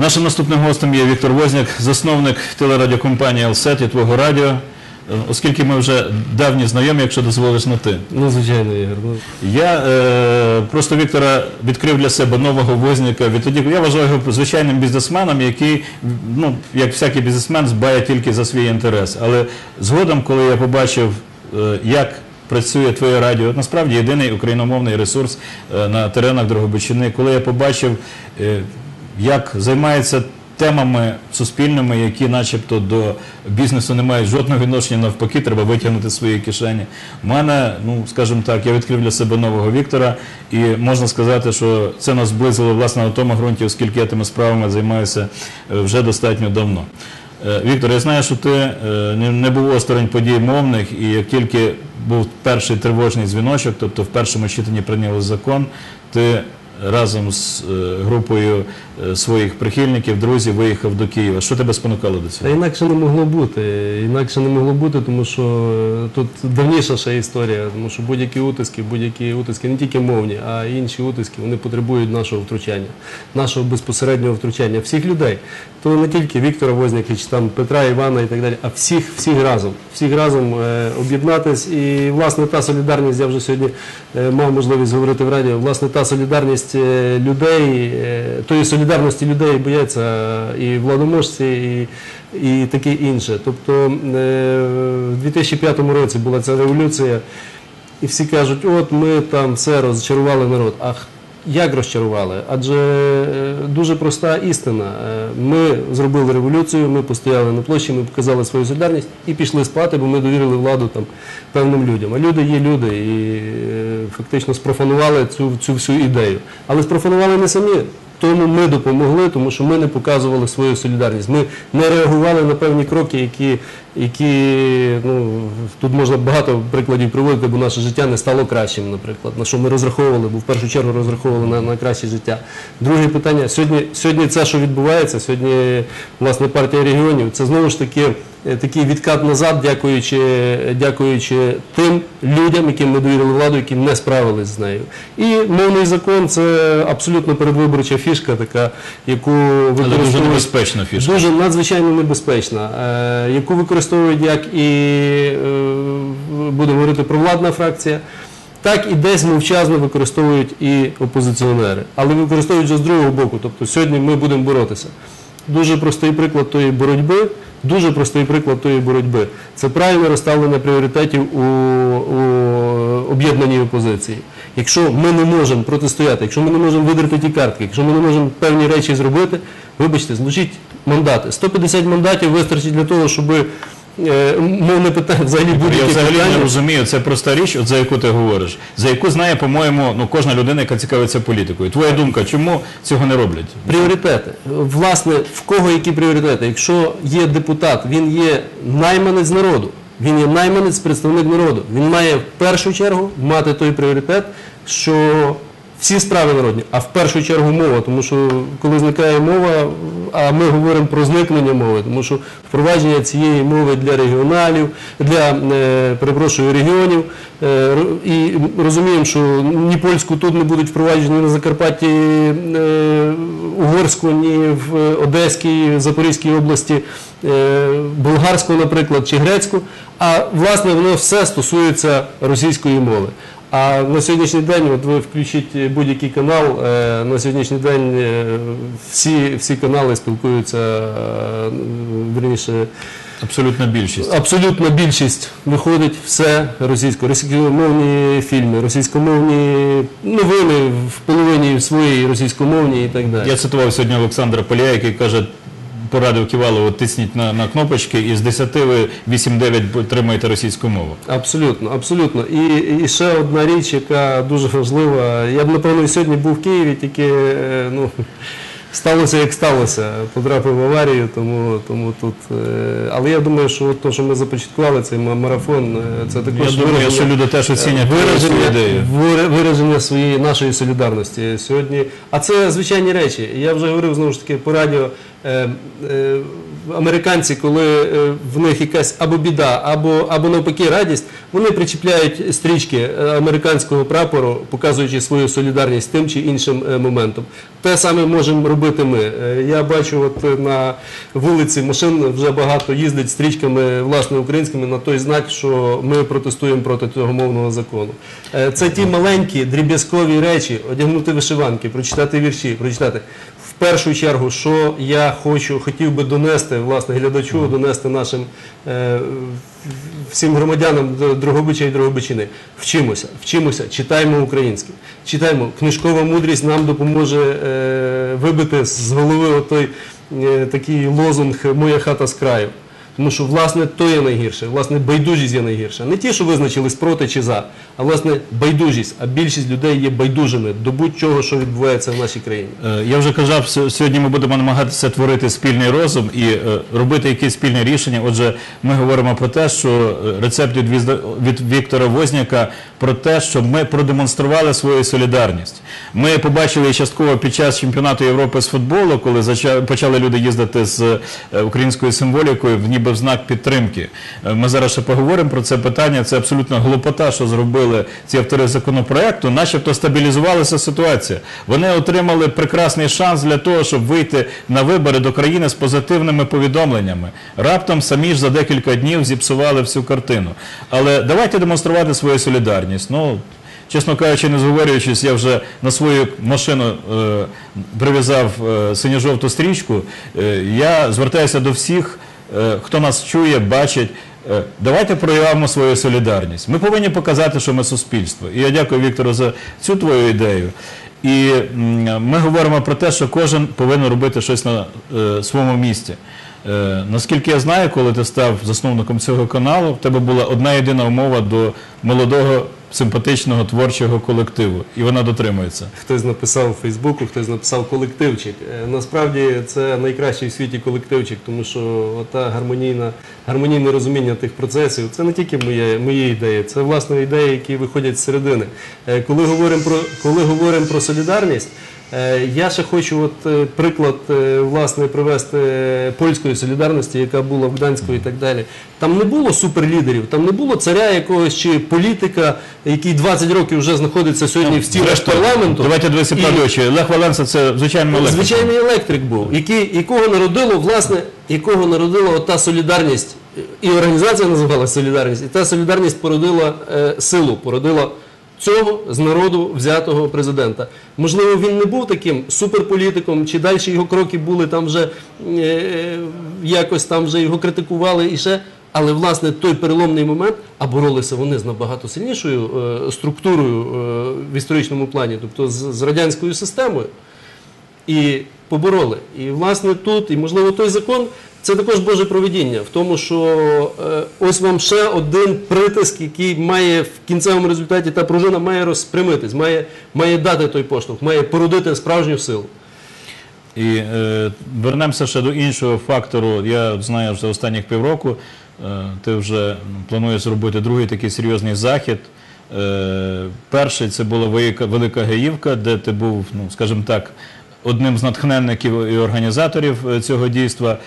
Нашим наступним гостем є Віктор Возняк, засновник телерадіокомпанії «Елсет» і Твого радіо. Е, Оскільки ми вже давні знайомі, якщо дозволиш на ти. Ну, звичайно, Ігор. Ну, Я е, просто Віктора відкрив для себе нового Возняка. Відтоді я вважаю його звичайним бізнесменом, який, ну, як всякий бізнесмен, збає тільки за свій інтерес. Але згодом, коли я побачив, е, як працює твоє радіо, насправді єдиний україномовний ресурс е, на теренах Дрогобичини, коли я побачив, е, як займається темами суспільними, які начебто до бізнесу не мають жодного відношення, навпаки, треба витягнути свої кишені. У мене, ну скажімо так, я відкрив для себе нового Віктора, і можна сказати, що це нас зблизило власне на тому ґрунті, оскільки я тими справами займаюся е, вже достатньо давно. Е, Віктор, я знаю, що ти е, не- був осторонь подій мовних, і як тільки був перший тривожний дзвіночок, тобто в першому читанні прийняли закон, ти разом з е, групою е, своїх прихильників, друзів виїхав до Києва. Що тебе спонукало до Та цього? інакше не могло бути. Інакше не могло бути, тому що е, тут давніша ще історія, тому що будь-які утиски, будь-які утиски, не тільки мовні, а й інші утиски, вони потребують нашого втручання, нашого безпосереднього втручання всіх людей. То не тільки Віктора Возняка, чи там Петра Івана і так далі, а всіх, всіх разом. Всіх разом об'єднатись. І власне та солідарність, я вже сьогодні мав можливість говорити в радіо, власне, та солідарність е, людей, е, тої солідарності людей бояться і владоможці, і, і таке інше. Тобто е, в 2005 році була ця революція, і всі кажуть, от ми там все розчарували народ. А х- як розчарували? Адже е, дуже проста істина. Е, Ми зробили революцію, ми постояли на площі, ми показали свою солідарність і пішли спати, бо ми довірили владу там певним людям. А люди є люди і е, фактично спрофанували цю, цю всю ідею. Але спрофанували не самі. Тому ми допомогли, тому що ми не показували свою солідарність. Ми не реагували на певні кроки, які, які ну, тут можна багато прикладів приводити, бо наше життя не стало кращим, наприклад, на що ми розраховували, бо в першу чергу розраховували на, на краще життя. Друге питання: сьогодні, сьогодні це, що відбувається, сьогодні власне партія регіонів, це знову ж таки е, такий відкат назад, дякуючи, дякуючи тим людям, яким ми довірили владу, які не справились з нею. І мовний закон це абсолютно передвиборча фішка, така, яку Але дуже небезпечна фішка. Дуже надзвичайно небезпечна, е, яку використовують як і е, будемо говорити провладна фракція, так і десь мовчазно використовують і опозиціонери. Але використовують вже з другого боку. Тобто сьогодні ми будемо боротися. Дуже простий приклад тої боротьби. Дуже простий приклад тої боротьби. Це правильне розставлення пріоритетів у, у об'єднаній опозиції. Якщо ми не можемо протистояти, якщо ми не можемо видерти ті картки, якщо ми не можемо певні речі зробити, вибачте, злучіть мандати. 150 мандатів вистачить для того, щоб е, мовне питання взагалі будь-яке взагалі не розумію, це проста річ, от за яку ти говориш, за яку знає, по-моєму, ну кожна людина, яка цікавиться політикою. Твоя думка, чому цього не роблять? Пріоритети. Власне, в кого які пріоритети? Якщо є депутат, він є найманець народу, він є найманець, представник народу. Він має в першу чергу мати той пріоритет, що всі справи народні, а в першу чергу мова, тому що коли зникає мова, а ми говоримо про зникнення мови, тому що впровадження цієї мови для регіоналів, для е, перепрошую регіонів, е, і розуміємо, що ні польську тут не будуть впроваджені ні на Закарпатті, е, угорську, ні в Одеській, Запорізькій області, болгарську, наприклад, чи грецьку. А власне воно все стосується російської мови. А на сьогоднішній день, от ви включіть будь-який канал, е, на сьогоднішній день е, всі, всі канали спілкуються, е, вірніше, Абсолютна більшість. абсолютна більшість виходить все російсько, російськомовні фільми, російськомовні новини в половині своїй російськомовні і так далі. Я цитував сьогодні Олександра Поля, який каже, порадив Ківалову, тисніть на, на кнопочки, і з 10 ви 8-9 тримаєте російську мову. Абсолютно, абсолютно. І, і ще одна річ, яка дуже важлива. Я б напевно і сьогодні був в Києві, тільки е, ну, сталося як сталося. Потрапив в аварію, тому, тому тут. е, Але я думаю, що то, що ми започаткували цей марафон, е, це також Я думаю, що люди теж оцінять вираження, вираження своєї нашої солідарності сьогодні. А це звичайні речі. Я вже говорив знову ж таки по радіо. Е, е, американці, коли е, в них якась або біда, або, або навпаки радість, вони причіпляють стрічки американського прапору, показуючи свою солідарність тим чи іншим моментом. Те саме можемо робити ми. Я бачу, от на вулиці машин вже багато їздить стрічками власне українськими на той знак, що ми протестуємо проти цього мовного закону. Це ті маленькі дріб'язкові речі, одягнути вишиванки, прочитати вірші, прочитати. Першу чергу, що я хочу, хотів би донести власне глядачу, донести нашим е, всім громадянам Д- Дрогобича і Дрогобичини. Вчимося, вчимося, читаємо українське, читаємо. Книжкова мудрість нам допоможе е, вибити з голови той е, такий лозунг Моя хата з краю. Тому що, власне, то є найгірше, власне, байдужість є найгірша. Не ті, що визначились проти чи за, а власне байдужість. А більшість людей є байдужими до будь-чого, що відбувається в нашій країні. Е, Я вже казав, сьо- сьогодні ми будемо намагатися творити спільний розум і е, робити якісь спільні рішення. Отже, ми говоримо про те, що е, рецепт від, Віктора Возняка про те, що ми продемонстрували свою солідарність. Ми побачили частково під час чемпіонату Європи з футболу, коли почали люди їздити з українською символікою, в ніби в знак підтримки. Е, Ми зараз ще поговоримо про це питання. Це абсолютно глупота, що зробили ці автори законопроекту, начебто стабілізувалася ситуація. Вони отримали прекрасний шанс для того, щоб вийти на вибори до країни з позитивними повідомленнями. Раптом самі ж за декілька днів зіпсували всю картину. Але давайте демонструвати свою солідарність. Ну, Чесно кажучи, не зговорюючись, я вже на свою машину е, прив'язав е, синьо-жовту стрічку. Е, я звертаюся до всіх, хто нас чує, бачить. Е, Давайте проявимо свою солідарність. Ми повинні показати, що ми суспільство. І я дякую Віктору за цю твою ідею. І ми говоримо про те, що кожен повинен робити щось на е, своєму місці. Е, наскільки я знаю, коли ти став засновником цього каналу, в тебе була одна єдина умова до молодого, симпатичного творчого колективу, і вона дотримується. Хтось написав у Фейсбуку, хтось написав колективчик. Е, Насправді це найкращий в світі колективчик, тому що та гармонійна, гармонійне розуміння тих процесів це не тільки моє, мої ідеї, це власне ідеї, які виходять з середини. Е, Коли говоримо про, коли говоримо про солідарність, я ще хочу от е, приклад е, власне привести е, польської солідарності, яка була в Гданську і так далі. Там не було суперлідерів, там не було царя якогось чи політика, який 20 років вже знаходиться сьогодні в стінах парламенту. Давайте дивитися І- правду очі. Лех Валенса це звичайно електрик. Звичайний електрик був, який, якого народило, власне, якого народила ота солідарність, і організація називалася Солідарність, і та солідарність породила е, силу, породила цього з народу взятого президента. Можливо, він не був таким суперполітиком, чи далі його кроки були там вже е, якось там вже його критикували і ще. Але власне той переломний момент, а боролися вони з набагато сильнішою е, структурою е, в історичному плані, тобто з, з радянською системою і побороли. І власне тут, і можливо той закон, це також Боже проведіння в тому, що е, ось вам ще один притиск, який має в кінцевому результаті та пружина має розпрямитись, має, має дати той поштовх, має породити справжню силу. І е, вернемося ще до іншого фактору. Я знаю за останніх півроку. Е, ти вже ну, плануєш зробити другий такий серйозний захід. Е, перший це була велика, велика Гаївка, де ти був, ну скажімо так, одним з натхненників і організаторів е, цього дійства.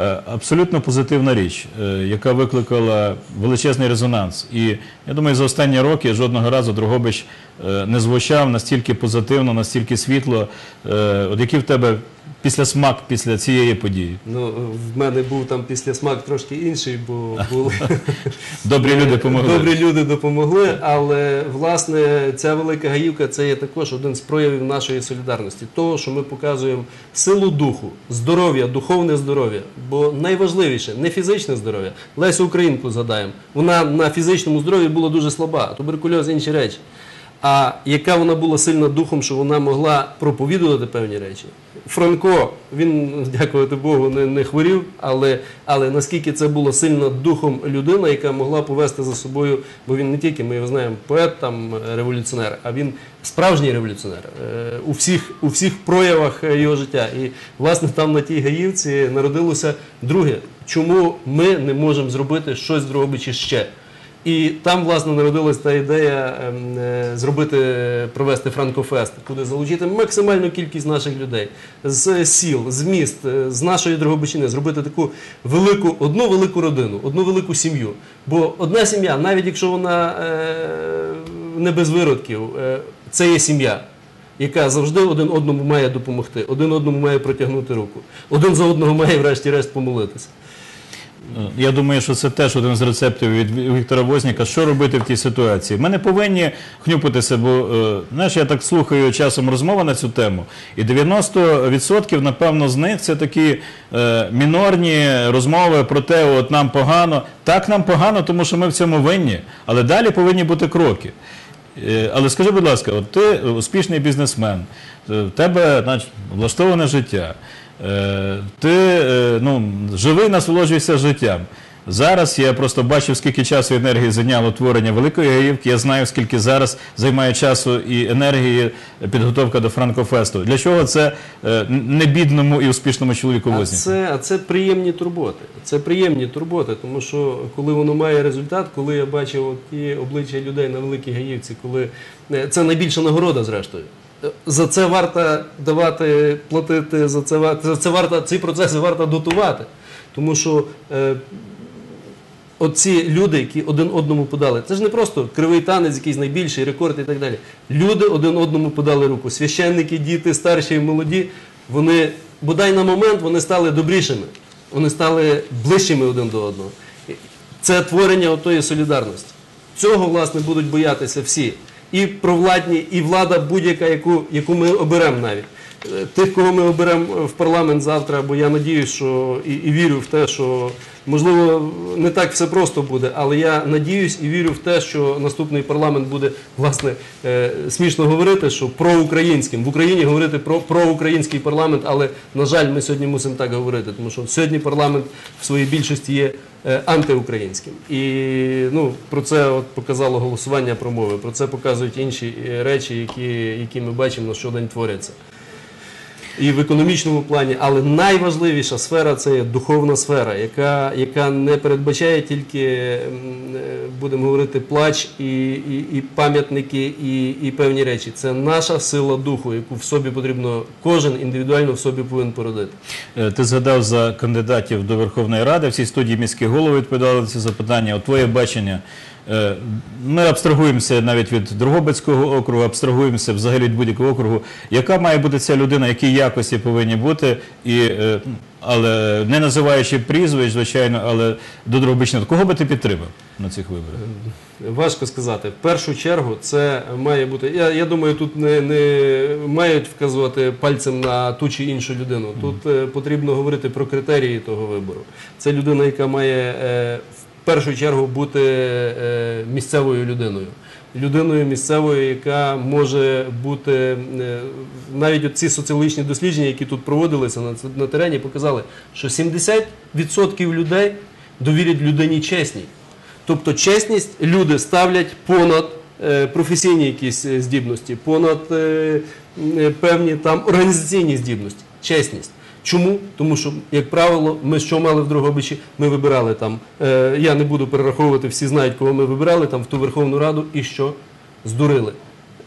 Е, абсолютно позитивна річ, е, яка викликала величезний резонанс. І я думаю, за останні роки жодного разу Дрогобич е, не звучав настільки позитивно, настільки світло. Е, От який в тебе після смак після цієї події? Ну, в мене був там після смак трошки інший, бо були Добрі люди допомогли. Добрі люди допомогли, але власне ця велика гаївка це є також один з проявів нашої солідарності. Того, що ми показуємо силу духу, здоров'я, духовне здоров'я. Бо найважливіше не фізичне здоров'я. Лесю Українку згадаємо. Вона на фізичному здоров'ї була дуже слаба, туберкульоз інші речі. А яка вона була сильна духом, що вона могла проповідувати певні речі? Франко, він, дякувати Богу, не, не хворів, але, але наскільки це була сильна духом людина, яка могла повести за собою, бо він не тільки, ми його знаємо, поет, там, революціонер, а він справжній революціонер е, у всіх, у всіх проявах його життя. І, власне, там на тій гаївці народилося друге. Чому ми не можемо зробити щось Дрогобичі ще? І там, власне, народилась та ідея ем, е, зробити, провести Франкофест, куди залучити максимальну кількість наших людей з сіл, з міст, е, з нашої Дрогобичини, зробити таку велику, одну велику родину, одну велику сім'ю. Бо одна сім'я, навіть якщо вона е, не без виродків, це є сім'я. Яка завжди один одному має допомогти, один одному має протягнути руку, один за одного має, врешті-решт, помолитися. Я думаю, що це теж один з рецептів від Віктора Возніка. Що робити в тій ситуації? Ми не повинні хнюпитися, бо е, знаєш, я так слухаю часом розмови на цю тему, і 90% напевно з них це такі е, мінорні розмови про те, от нам погано. Так нам погано, тому що ми в цьому винні, але далі повинні бути кроки. Е, Але скажи, будь ласка, от ти успішний бізнесмен, е, в тебе значить, влаштоване життя, е, ти е, ну, живий, насолоджуєшся життям. Зараз я просто бачив, скільки часу і енергії зайняло творення великої гаївки. Я знаю, скільки зараз займає часу і енергії підготовка до Франкофесту. Для чого це е, не бідному і успішному чоловіку А це, а це приємні турботи. Це приємні турботи, тому що коли воно має результат, коли я бачив ті обличчя людей на Великій Гаївці, коли е, це найбільша нагорода, зрештою. За це варто давати, платити, за це, за це варто, ці процеси варто дотувати. Тому що е, оці люди, які один одному подали, це ж не просто кривий танець, якийсь найбільший рекорд і так далі. Люди один одному подали руку. Священники, діти, старші і молоді, вони бодай на момент вони стали добрішими, вони стали ближчими один до одного. Це творення отої солідарності. Цього, власне, будуть боятися всі. І провладні, і влада будь-яка, яку, яку ми оберемо навіть. Е, Тих, кого ми оберемо в парламент завтра, бо я надіюсь, що і, і вірю в те, що можливо не так все просто буде, але я надіюсь і вірю в те, що наступний парламент буде власне е, смішно говорити, що проукраїнським в Україні говорити про проукраїнський парламент, але на жаль, ми сьогодні мусимо так говорити, тому що сьогодні парламент в своїй більшості є е, антиукраїнським. І ну, про це от показало голосування про мови, про це показують інші е, речі, які, які ми бачимо на щодень творяться. І в економічному плані, але найважливіша сфера це є духовна сфера, яка, яка не передбачає тільки, е, будемо говорити, плач і, і, і пам'ятники, і, і певні речі. Це наша сила духу, яку в собі потрібно кожен індивідуально в собі повинен породити. Е, Ти згадав за кандидатів до Верховної Ради. В цій студії міські голови відповідали на ці запитання. От твоє бачення. Е, Ми абстрагуємося навіть від Дрогобицького округу, абстрагуємося взагалі від будь-якого округу. Яка має бути ця людина, які якості повинні бути, і, е, але не називаючи прізвищ, звичайно, але до Дрогобичного. Кого би ти підтримав на цих виборах? Важко сказати. В першу чергу це має бути. Я, я думаю, тут не, не мають вказувати пальцем на ту чи іншу людину. Тут е, потрібно говорити про критерії того вибору. Це людина, яка має е, першу чергу бути е, місцевою людиною. Людиною місцевою, яка може бути е, навіть ці соціологічні дослідження, які тут проводилися на, терені, показали, що 70% людей довірять людині чесній. Тобто чесність люди ставлять понад е, професійні якісь здібності, понад певні організаційні здібності. Чесність. Чому? Тому що, як правило, ми що мали в Дрогобичі? Ми вибирали там. Е, я не буду перераховувати, всі знають, кого ми вибирали там в ту Верховну Раду і що здурили.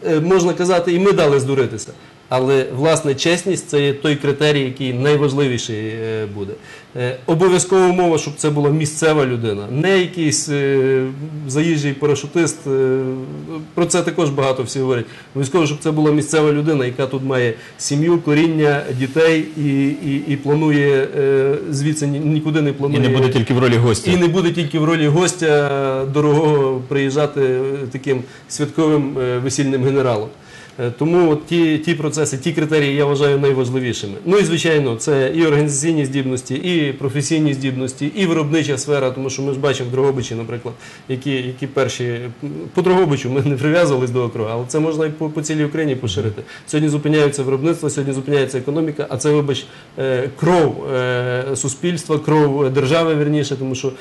Е, можна казати, і ми дали здуритися. Але власне чесність це є той критерій, який найважливіший е, буде. Е, Обов'язкова умова, щоб це була місцева людина, не якийсь е, заїжджий парашутист. Про це також багато всі говорять. Обов'язково, щоб це була місцева людина, яка тут має сім'ю, коріння, дітей і, і, і планує звідси нікуди не І планує. не буде тільки в ролі гостя. І не буде тільки в ролі гостя дорогого приїжджати таким святковим весільним генералом. Е, Тому от ті, ті процеси, ті критерії я вважаю найважливішими. Ну і звичайно, це і організаційні здібності, і професійні здібності, і виробнича сфера, тому що ми ж бачимо в Дрогобичі, наприклад, які, які перші по Дрогобичу ми не прив'язувались до округу, але це можна і по, по цілій Україні поширити. Сьогодні зупиняється виробництво, сьогодні зупиняється економіка, а це, вибач, е, кров е, суспільства, кров держави, вірніше, тому що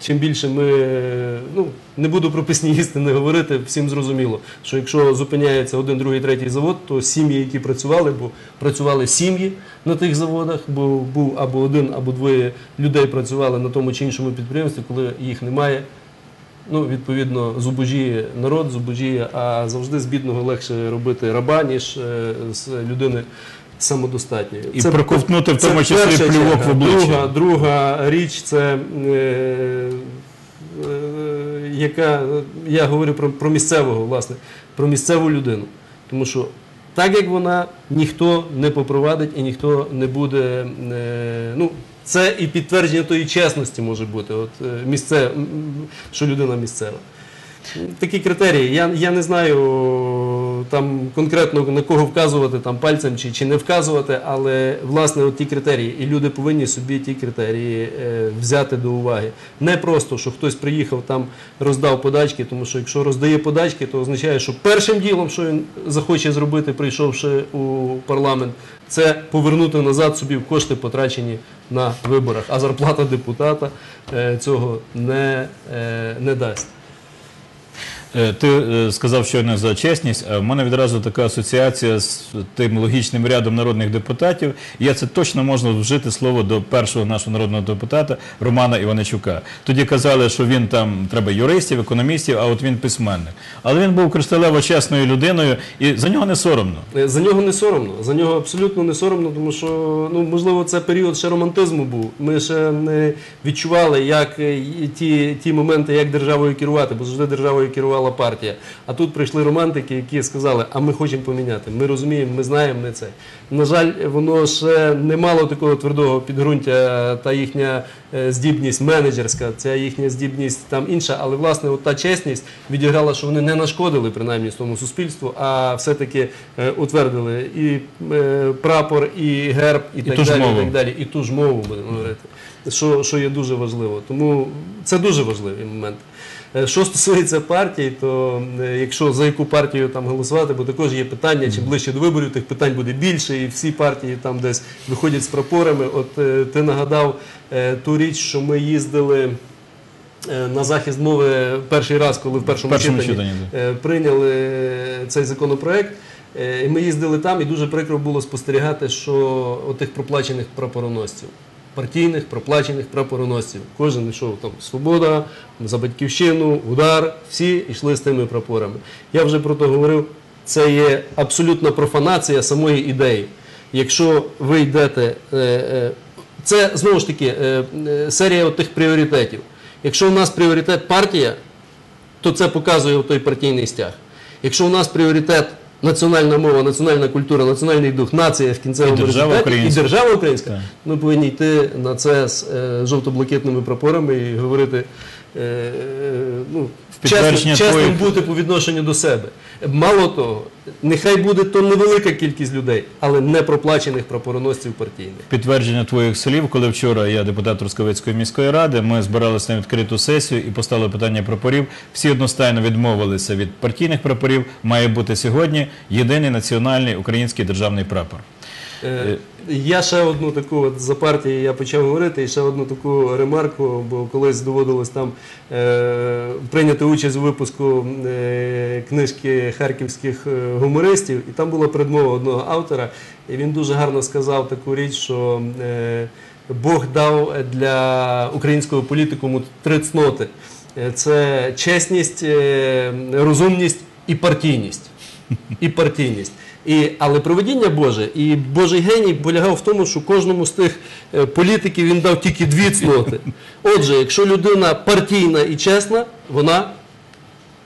чим більше ми ну не буду про пісні істини говорити, всім зрозуміло, що якщо зупиняється один, другий, третій завод, то сім'ї, які працювали, бо працювали сім'ї на тих заводах, бо був або один, або двоє людей працювали на тому чи іншому підприємстві, коли їх немає. Ну, відповідно, зубожіє народ, зубожіє, а завжди з бідного легше робити раба, ніж е, з людини самодостатньої. І проковтнути в тому числі перша плювок черга. в обличчя. Друга, друга річ це. Е, е, яка я говорю про, про місцевого, власне, про місцеву людину. Тому що так як вона ніхто не попровадить і ніхто не буде. Е, ну, це і підтвердження тої чесності може бути, от, е, місце, що людина місцева. Такі критерії. Я, я не знаю там конкретно на кого вказувати там пальцем чи, чи не вказувати, але власне от ті критерії, і люди повинні собі ті критерії е, взяти до уваги. Не просто, що хтось приїхав там, роздав подачки, тому що якщо роздає подачки, то означає, що першим ділом, що він захоче зробити, прийшовши у парламент, це повернути назад собі кошти, потрачені на виборах. А зарплата депутата е, цього не, е, не дасть. Е, Ти е, сказав щойно за чесність, а в мене відразу така асоціація з тим логічним рядом народних депутатів. Я це точно можна вжити слово до першого нашого народного депутата Романа Іваничука. Тоді казали, що він там треба юристів, економістів, а от він письменник. Але він був кришталево чесною людиною, і за нього не соромно. Е, За нього не соромно. За нього абсолютно не соромно, тому що ну можливо це період ще романтизму був. Ми ще не відчували, як е, ті, ті моменти, як державою керувати, бо завжди державою керувала партія. А тут прийшли романтики, які сказали, а ми хочемо поміняти. Ми розуміємо, ми знаємо, ми це. На жаль, воно ще не мало такого твердого підґрунтя, та їхня е, здібність менеджерська, ця їхня здібність там інша, але власне от та чесність відіграла, що вони не нашкодили принаймні тому суспільству, а все-таки е, утвердили і е, прапор, і герб, і, так ту ж далі, і так далі, і ту ж мову будемо говорити. Що, що є дуже важливо. Тому це дуже важливий момент. Е, Що стосується партій, то е, якщо за яку партію там голосувати, бо також є питання, чим ближче до виборів, тих питань буде більше, і всі партії там десь виходять з прапорами. От е, ти нагадав е, ту річ, що ми їздили. е, На захист мови перший раз, коли в першому, Першому читанні, читанні, е, прийняли цей законопроект. Е, І ми їздили там, і дуже прикро було спостерігати, що отих проплачених прапороносців, партійних проплачених прапороносців. Кожен йшов там Свобода, за батьківщину, удар, всі йшли з тими прапорами. Я вже про то говорив. Це є абсолютна профанація самої ідеї. Якщо ви йдете, е, е, це знову ж таки е, серія тих пріоритетів. Якщо у нас пріоритет партія, то це показує той партійний стяг. Якщо у нас пріоритет національна мова, національна культура, національний дух, нація в кінцевому І держава результаті, і держава українська, Так. ми повинні йти на це з е, жовто-блакитними прапорами і говорити. е, е, ну, чесним, чесним твоїх- бути по відношенню до себе. Мало того, нехай буде то невелика кількість людей, але не проплачених прапороносців партійних. Підтвердження твоїх слів, коли вчора я депутат Трускавецької міської ради, ми збиралися на відкриту сесію і поставили питання прапорів. Всі одностайно відмовилися від партійних прапорів. Має бути сьогодні єдиний національний український державний прапор. Е, Я ще одну таку от за партії я почав говорити, і ще одну таку ремарку, бо колись доводилось там е, прийняти участь у випуску е, книжки харківських е, гумористів, і там була предмова одного автора, і він дуже гарно сказав таку річ, що е, Бог дав для українського політикуму три цноти: Е, це чесність, е, розумність і партійність. І партійність. І, але проведіння Боже і Божий геній полягав в тому, що кожному з тих е, політиків він дав тільки дві цноти. Отже, якщо людина партійна і чесна, вона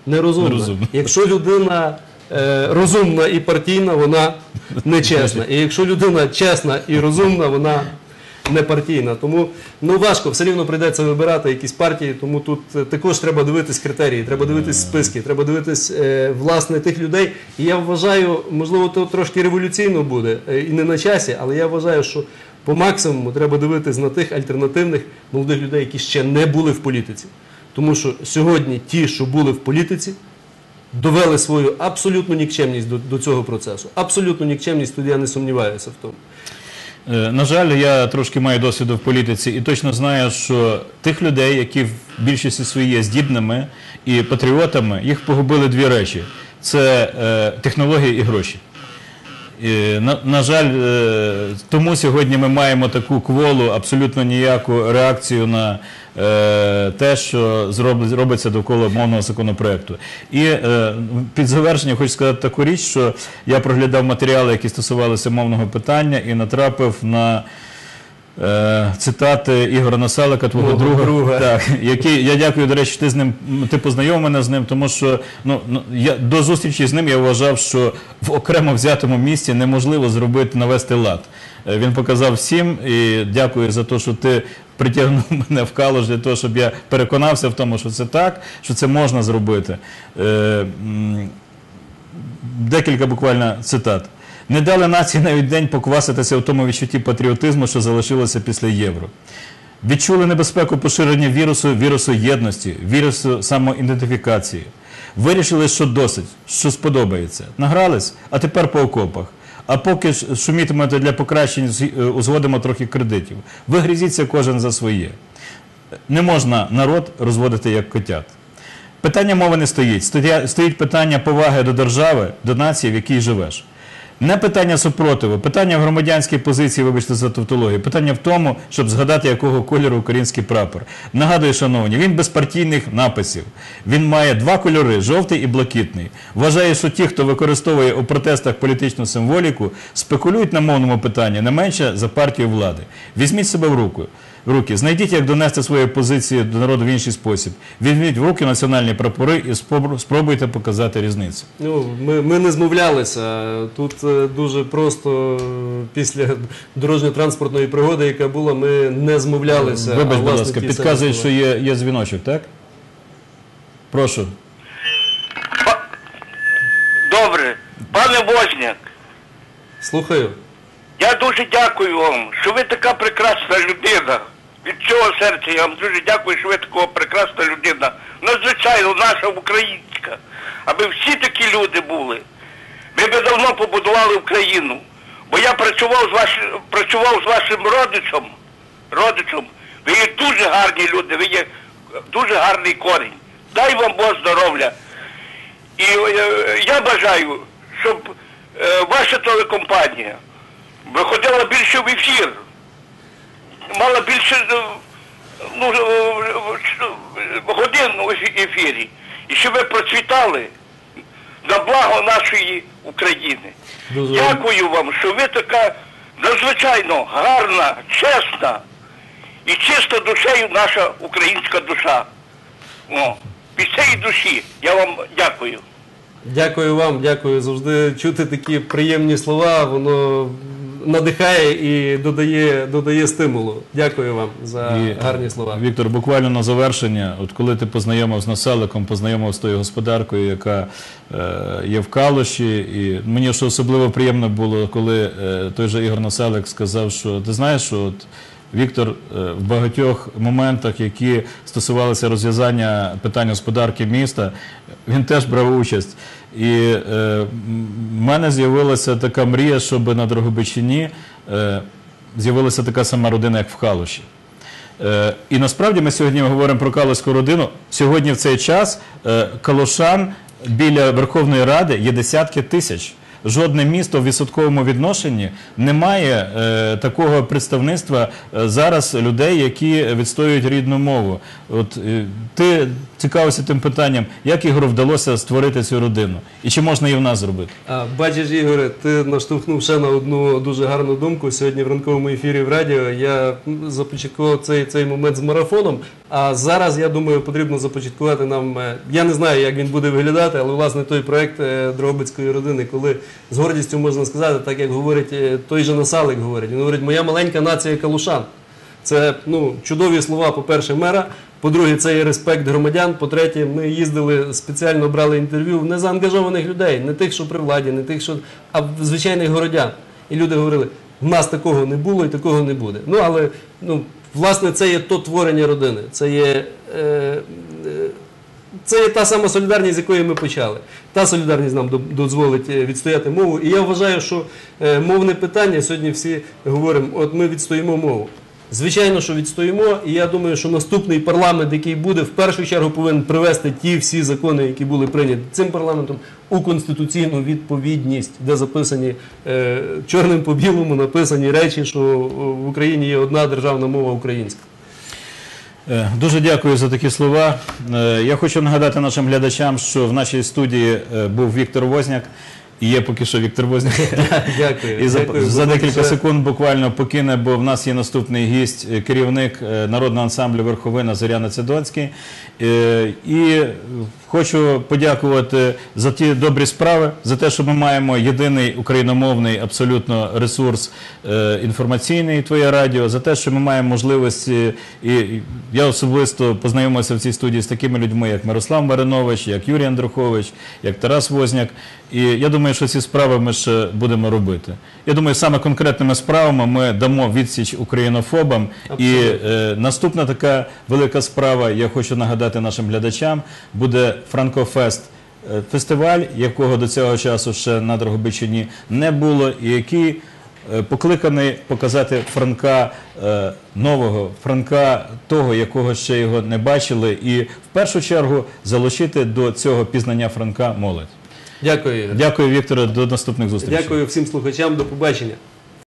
нерозумна. Нерозумна. Якщо людина е, розумна і партійна, вона нечесна. І якщо людина чесна і розумна, вона не партійна. Тому ну важко, все рівно прийдеться вибирати якісь партії, тому тут е, також треба дивитись критерії, треба дивитись списки, треба дивитись е, власне тих людей. І я вважаю, можливо, то трошки революційно буде е, і не на часі, але я вважаю, що по максимуму треба дивитись на тих альтернативних молодих людей, які ще не були в політиці. Тому що сьогодні ті, що були в політиці, довели свою абсолютну нікчемність до, до цього процесу. Абсолютну нікчемність, тут я не сумніваюся в тому. Е, На жаль, я трошки маю досвіду в політиці і точно знаю, що тих людей, які в більшості свої є здібними і патріотами, їх погубили дві речі: це е, технології і гроші. На, на жаль, е, тому сьогодні ми маємо таку кволу, абсолютно ніяку реакцію на е, те, що робиться довкола мовного законопроекту. І е, під завершення хочу сказати таку річ, що я проглядав матеріали, які стосувалися мовного питання, і натрапив на. Е, цитати Ігора Насалика, твого Мого друга, друга. Так, який я дякую, до речі, ти з ним ти познайомив мене з ним, тому що ну, ну я до зустрічі з ним я вважав, що в окремо взятому місці неможливо зробити навести лад. Е, Він показав всім і дякую за те, що ти притягнув мене в калуш для того, щоб я переконався в тому, що це так, що це можна зробити. Е, декілька буквально цитат. Не дали нації навіть день покваситися в тому відчутті патріотизму, що залишилося після євро. Відчули небезпеку поширення вірусу, вірусу єдності, вірусу самоідентифікації. Вирішили, що досить, що сподобається. Награлись, а тепер по окопах. А поки ж шумітимете для покращень, е, узгодимо трохи кредитів. Ви грізіться кожен за своє. Не можна народ розводити як котят. Питання мови не стоїть. Стоїть питання поваги до держави, до нації, в якій живеш. Не питання супротиву, питання в громадянській позиції, вибачте за тавтологію. Питання в тому, щоб згадати, якого кольору український прапор. Нагадую, шановні, він без партійних написів. Він має два кольори жовтий і блакитний. Вважаю, що ті, хто використовує у протестах політичну символіку, спекулюють на мовному питанні не менше за партію влади. Візьміть себе в руку. В Руки, знайдіть, як донести свої позиції до народу в інший спосіб. Візьміть в руки національні прапори і спробуйте показати різницю. Ну, ми, ми не змовлялися. Тут е, дуже просто е, після дорожньо-транспортної пригоди, яка була, ми не змовлялися. Вибач, будь ласка, підказують, що є, є дзвіночок, так? Прошу. Добре, пане Возняк, Слухаю. Я дуже дякую вам, що ви така прекрасна людина. Від цього серця я вам дуже дякую, що ви така прекрасна людина. Надзвичайно наша українська. Аби всі такі люди були. Ми би давно побудували Україну. Бо я працював з вашим працював з вашим родичем. Родичем. Ви є дуже гарні люди, ви є дуже гарний корінь. Дай вам Бог здоров'я. І е, я бажаю, щоб е, ваша телекомпанія виходила більше в ефір, мала більше е, ну, е, е, годин у ефірі. І щоб ви процвітали на благо нашої України. Дуже- Дякую вам, що ви така надзвичайно гарна, чесна і чиста душею наша українська душа. О, від цієї душі я вам дякую. Дякую вам, дякую. Завжди чути такі приємні слова, воно надихає і додає, додає стимулу. Дякую вам за І, гарні слова. Віктор, буквально на завершення, от коли ти познайомив з населиком, познайомив з тою господаркою, яка е, є в Калуші, і мені що особливо приємно було, коли е, той же Ігор Населик сказав, що ти знаєш, що от Віктор е, в багатьох моментах, які стосувалися розв'язання питань господарки міста, він теж брав участь. І е, в мене з'явилася така мрія, щоб на Дрогобичині е, з'явилася така сама родина, як в Калуші. Е, І насправді ми сьогодні говоримо про калуську родину. Сьогодні в цей час е, калушан біля Верховної Ради є десятки тисяч. Жодне місто в відсотковому відношенні не має е, такого представництва е, зараз людей, які відстоюють рідну мову. От е, ти цікавився тим питанням, як Ігору вдалося створити цю родину, і чи можна її в нас зробити? А, бачиш, Ігоре, ти наштовхнув ще на одну дуже гарну думку. Сьогодні в ранковому ефірі в радіо я започаткував цей, цей момент з марафоном. А зараз я думаю, потрібно започаткувати нам. е, Я не знаю, як він буде виглядати, але власне той проект е, Дрогобицької родини, коли з гордістю можна сказати, так як говорить е, той же Насалик говорить. Він говорить, моя маленька нація калушан. Це ну, чудові слова, по-перше, мера. По-друге, це є респект громадян. По-третє, ми їздили спеціально брали інтерв'ю в незаангажованих людей, не тих, що при владі, не тих, що а звичайних городян. І люди говорили: в нас такого не було і такого не буде. Ну але ну, власне, це є то творення родини. Це є. Е, е, це є та сама солідарність, з якої ми почали. Та солідарність нам дозволить е, відстояти мову. І я вважаю, що е, мовне питання сьогодні всі говоримо: от ми відстоїмо мову. Звичайно, що відстоїмо, і я думаю, що наступний парламент, який буде, в першу чергу повинен привести ті всі закони, які були прийняті цим парламентом, у конституційну відповідність, де записані е, чорним по білому написані речі, що е, в Україні є одна державна мова українська. Е, Дуже дякую за такі слова. Е, Я хочу нагадати нашим глядачам, що в нашій студії е, був Віктор Возняк. І є поки що Віктор Возняк. Дякую. І за, Дякую. за декілька секунд буквально покине, бо в нас є наступний гість, е, керівник е, народного ансамблю Верховина Зоряна Цидонський. Е, І хочу подякувати за ті добрі справи, за те, що ми маємо єдиний україномовний абсолютно ресурс інформаційний Твоє радіо, за те, що ми маємо можливості, і і я особисто познайомився в цій студії з такими людьми, як Мирослав Маринович, як Юрій Андрухович, як Тарас Возняк. І я думаю, що ці справи ми ще будемо робити. Я думаю, саме конкретними справами ми дамо відсіч українофобам. І е, наступна така велика справа, я хочу нагадати нашим глядачам, буде Франкофест. Е, Фестиваль, якого до цього часу ще на Дрогобичині не було, і який е, покликаний показати Франка е, нового, Франка того, якого ще його не бачили, і в першу чергу залучити до цього пізнання Франка молодь. Дякую. Дякую, Вікторе. До наступних зустрічей. Дякую всім слухачам. До побачення.